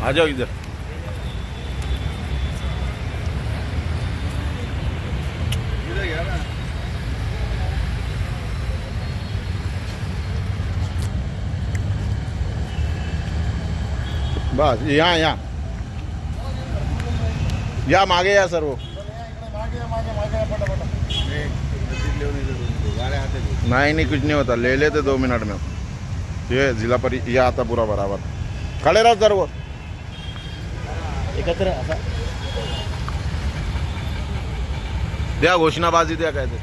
가자 이제 बस यहाँ यहाँ या मागे या सर्व. नहीं नहीं कुछ नहीं होता. ले लेते दो मिनट में. ये जिला परि ये आता पूरा बराबर. खड़े रहो सर्व. एकत्र असा. द्या घोषणाबाजी द्या काय ते.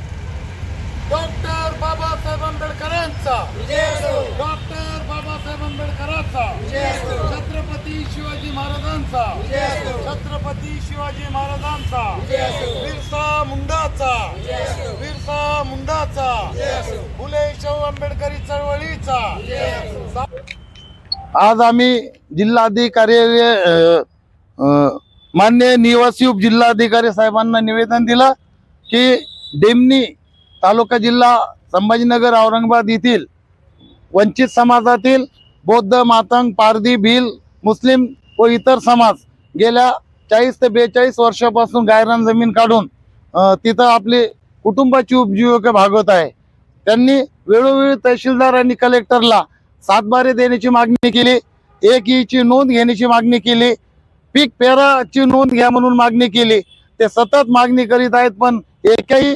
डॉक्टर बाबासाहेब आंबेडकरांचा. डॉक्टर बाबासाहेब आंबेडकरांचा. छत्रपती शिवाजी महाराजांचा. छत्रपती शिवाजी महाराजांचा. बिरसा मुंडाचा. बिरसा मुंडाचा. फुले शाहू आंबेडकरी चळवळीचा. आज आम्ही जिल्हाधिकारी मान्य निवासी उपजिल्हाधिकारी साहेबांना निवेदन दिलं की डेमनी तालुका जिल्हा संभाजीनगर औरंगाबाद येथील वंचित समाजातील बौद्ध मातंग पारधी भिल मुस्लिम व इतर समाज गेल्या चाळीस ते बेचाळीस वर्षापासून गायरान जमीन काढून तिथं आपली कुटुंबाची उपजीविका भागवत आहे. त्यांनी वेळोवेळी तहसीलदार आणि कलेक्टरला सातबारे देण्याची मागणी केली एक ईची नोंद घेण्याची मागणी केली पीक पेराची नोंद घ्या म्हणून मागणी केली. ते सतत मागणी करीत आहेत पण एकही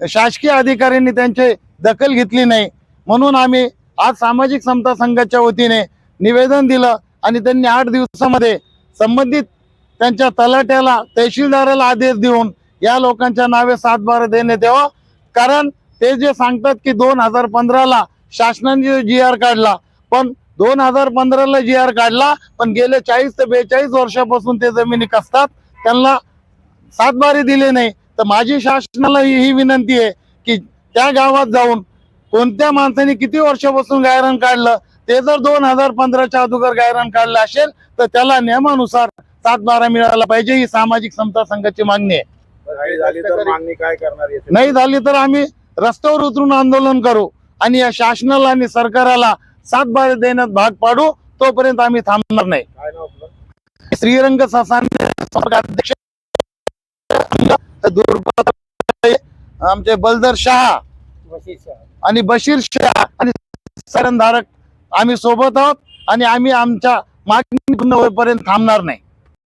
शासकीय अधिकाऱ्यांनी त्यांची दखल घेतली नाही. म्हणून आम्ही आज सामाजिक समता संघाच्या वतीने निवेदन दिलं आणि त्यांनी आठ दिवसामध्ये संबंधित त्यांच्या तलाट्याला तहसीलदाराला आदेश देऊन या लोकांच्या नावे सातबारा देण्यात यावा कारण ते जे सांगतात की दोन हजार पंधराला शासनाने जी आर काढला पण दोन हजार पंधराला जी आर काढला पण गेले चाळीस ते बेचाळीस वर्षापासून ते जमिनी कसतात त्यांना सातबारे दिले नाही. तर माझी शासनाला ही विनंती आहे की त्या गावात जाऊन कोणत्या माणसाने किती वर्षापासून गायरन काढलं ते जर दोन हजार पंधराच्या अगोदर गायरान काढलं असेल तर त्याला नियमानुसार सातबारा मिळाला पाहिजे ही सामाजिक समता संघाची मागणी आहे. नाही झाली तर मागणी काय करणार याची? नाही झाली तर आम्ही रस्त्यावर उतरून आंदोलन करू आणि या शासनाला आणि सरकाराला सातबारे देण्यात भाग पाडू तोपर्यंत आम्ही थांबणार नाही. श्रीरंग अध्यक्ष दुर्गा आमचे बलदर शहा आणि बशीर शहा आणि सरंधारक आम्ही सोबत आहोत आणि आम्ही आमच्या मागणी पूर्ण होईपर्यंत थांबणार नाही.